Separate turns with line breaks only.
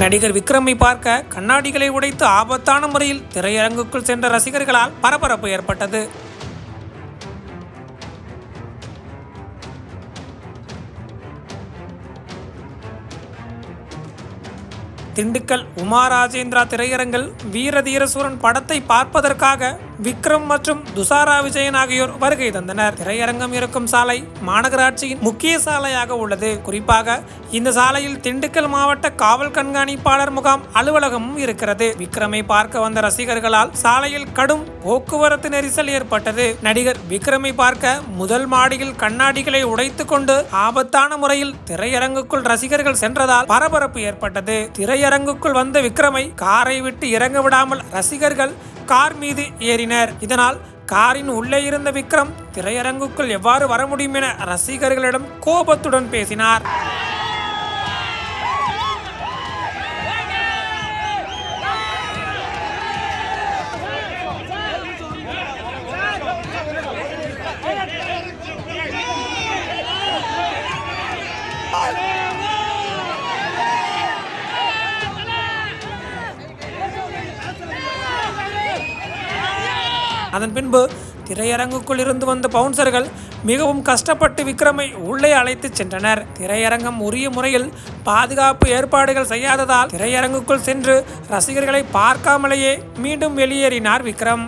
நடிகர் விக்ரமை பார்க்க கண்ணாடிகளை உடைத்து ஆபத்தான முறையில் திரையரங்குக்குள் சென்ற ரசிகர்களால் பரபரப்பு ஏற்பட்டது. திண்டுக்கல் உமா ராஜேந்திரா திரையரங்கில் வீரதீரசூரன் படத்தை பார்ப்பதற்காக விக்ரம் மற்றும் துசாரா விஜயன் ஆகியோர் வருகை தந்தனர். திரையரங்கம் இருக்கும் சாலை மாநகராட்சியின் முக்கிய சாலையாக உள்ளது. குறிப்பாக இந்த சாலையில் திண்டுக்கல் மாவட்ட காவல் கண்காணிப்பாளர் முகாம் அலுவலகமும் இருக்கிறது. விக்ரமை பார்க்க வந்த ரசிகர்களால் சாலையில் கடும் போக்குவரத்து நெரிசல் ஏற்பட்டது. நடிகர் விக்ரமை பார்க்க முதல் மாடியில் கண்ணாடிகளை உடைத்துக் கொண்டு ஆபத்தான முறையில் திரையரங்குக்குள் ரசிகர்கள் சென்றதால் பரபரப்பு ஏற்பட்டது. திரையரங்குக்குள் வந்த விக்ரமை காரை விட்டு இறங்க விடாமல் ரசிகர்கள் கார் மீது ஏறினர். இதனால் காரின் உள்ளே இருந்த விக்ரம் திரையரங்குக்குள் எவ்வாறு வர முடியும் என ரசிகர்களிடம் கோபத்துடன் பேசினார். அதன் பின்பு திரையரங்குக்குள் இருந்து வந்த பவுன்சர்கள் மிகவும் கஷ்டப்பட்டு விக்ரமை உள்ளே அழைத்துச் சென்றனர். திரையரங்கம் உரிய முறையில் பாதுகாப்பு ஏற்பாடுகள் செய்யாததால் திரையரங்குக்குள் சென்று ரசிகர்களை பார்க்காமலேயே மீண்டும் வெளியேறினார் விக்ரம்.